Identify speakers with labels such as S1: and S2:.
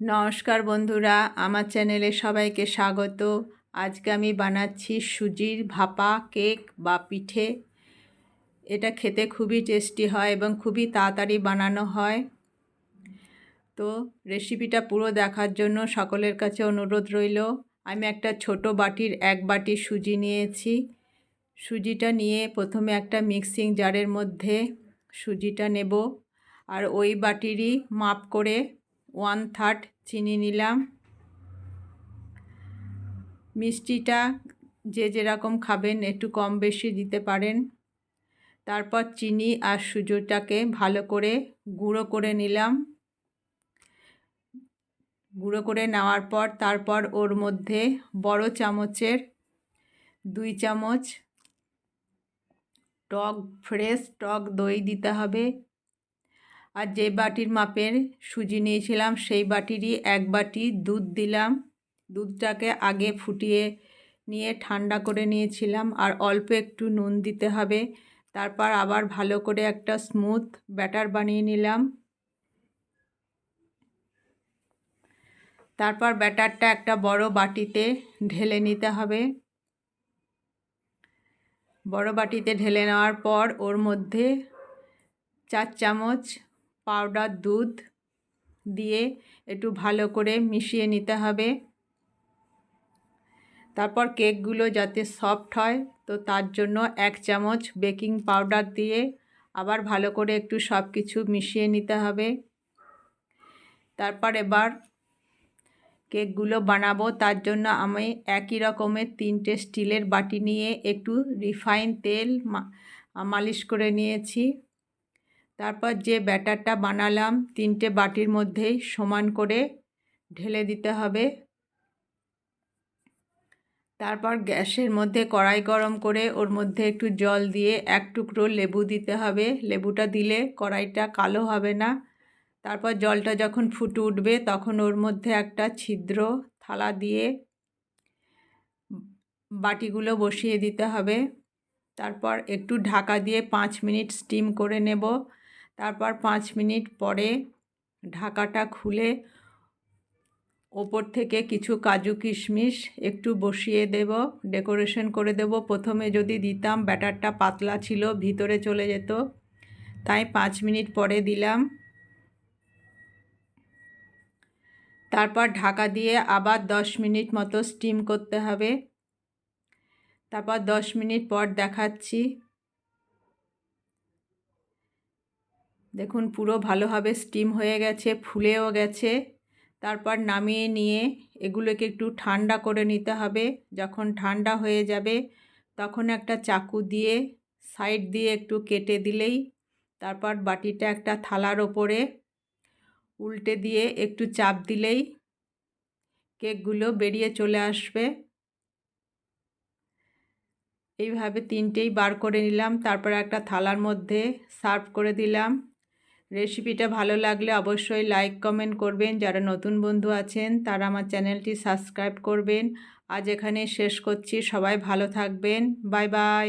S1: নমস্কার বন্ধুরা, আমার চ্যানেলে সবাইকে স্বাগত। আজকে আমি বানাচ্ছি সুজির ভাপা, কেক বা পিঠে। এটা খেতে খুবই টেস্টি হয় এবং খুবই তাড়াতাড়ি বানানো হয়। তো রেসিপিটা পুরো দেখার জন্য সকলের কাছে অনুরোধ রইল। আমি একটা ছোট বাটির এক বাটি সুজি নিয়েছি। সুজিটা নিয়ে প্রথমে একটা মিক্সিং জারের মধ্যে সুজিটা নেব। আর ওই বাটিরই মাপ করে ওয়ান থার্ড চিনি নিলাম। মিষ্টিটা যে যেরকম খাবেন, একটু কম বেশি দিতে পারেন। তারপর চিনি আর সুজিটাকে ভালো করে গুঁড়ো করে নিলাম। গুঁড়ো করে নেওয়ার পর তারপর ওর মধ্যে বড় চামচের দুই চামচ টক, ফ্রেশ টক দই দিতে হবে। আর যে বাটির মাপের সুজি নিয়েছিলাম, সেই বাটিরই এক বাটি দুধ দিলাম। দুধটাকে আগে ফুটিয়ে নিয়ে ঠান্ডা করে নিয়েছিলাম আর অল্প একটু নুন দিতে হবে। তারপর আবার ভালো করে একটা স্মুথ ব্যাটার বানিয়ে নিলাম। তারপর ব্যাটারটা একটা বড় বাটিতে ঢেলে নিতে হবে। বড় বাটিতে ঢেলে নেওয়ার পর ওর মধ্যে চার চামচ পাউডার, দুধ দিয়ে একটু ভালো করে মিশিয়ে নিতে হবে। তারপর কেকগুলো যাতে সফট হয়, তো তার জন্য এক চামচ বেকিং পাউডার দিয়ে আবার ভালো করে একটু সব কিছু মিশিয়ে নিতে হবে। তারপর এবার কেকগুলো বানাবো। তার জন্য আমি একই রকমের তিনটে স্টিলের বাটি নিয়ে একটু রিফাইন তেল মালিশ করে নিয়েছি। তারপর যে ব্যাটারটা বানালাম, তিনটে বাটির মধ্যেই সমান করে ঢেলে দিতে হবে। তারপর গ্যাসের মধ্যে কড়াই গরম করে ওর মধ্যে একটু জল দিয়ে এক টুকরো লেবু দিতে হবে। লেবুটা দিলে কড়াইটা কালো হবে না। তারপর জলটা যখন ফুটে উঠবে, তখন ওর মধ্যে একটা ছিদ্র থালা দিয়ে বাটিগুলো বসিয়ে দিতে হবে। তারপর একটু ঢাকা দিয়ে পাঁচ মিনিট স্টিম করে নেব। তারপর পাঁচ মিনিট পরে ঢাকাটা খুলে ওপর থেকে কিছু কাজু কিশমিশ একটু বসিয়ে দেব, ডেকোরেশন করে দেব। প্রথমে যদি দিতাম, ব্যাটারটা পাতলা ছিল, ভিতরে চলে যেত। তাই পাঁচ মিনিট পরে দিলাম। তারপর ঢাকা দিয়ে আবার দশ মিনিট মতো স্টিম করতে হবে। তারপর দশ মিনিট পর দেখাচ্ছি। দেখুন, পুরো ভালোভাবে স্টিম হয়ে গেছে, ফুলেও গেছে। তারপর নামিয়ে নিয়ে এগুলোকে একটু ঠান্ডা করে নিতে হবে। যখন ঠান্ডা হয়ে যাবে, তখন একটা চাকু দিয়ে সাইড দিয়ে একটু কেটে দিলেই তারপর বাটিটা একটা থালার ওপরে উল্টে দিয়ে একটু চাপ দিলেই কেকগুলো বেরিয়ে চলে আসবে। এইভাবে তিনটেই বার করে নিলাম। তারপর একটা থালার মধ্যে সার্ভ করে দিলাম। রেসিপিটা ভালো লাগলে অবশ্যই লাইক কমেন্ট করবেন। যারা নতুন বন্ধু আছেন, তারা আমার চ্যানেলটি সাবস্ক্রাইব করবেন। আজ এখানে শেষ করছি। সবাই ভালো থাকবেন। Bye bye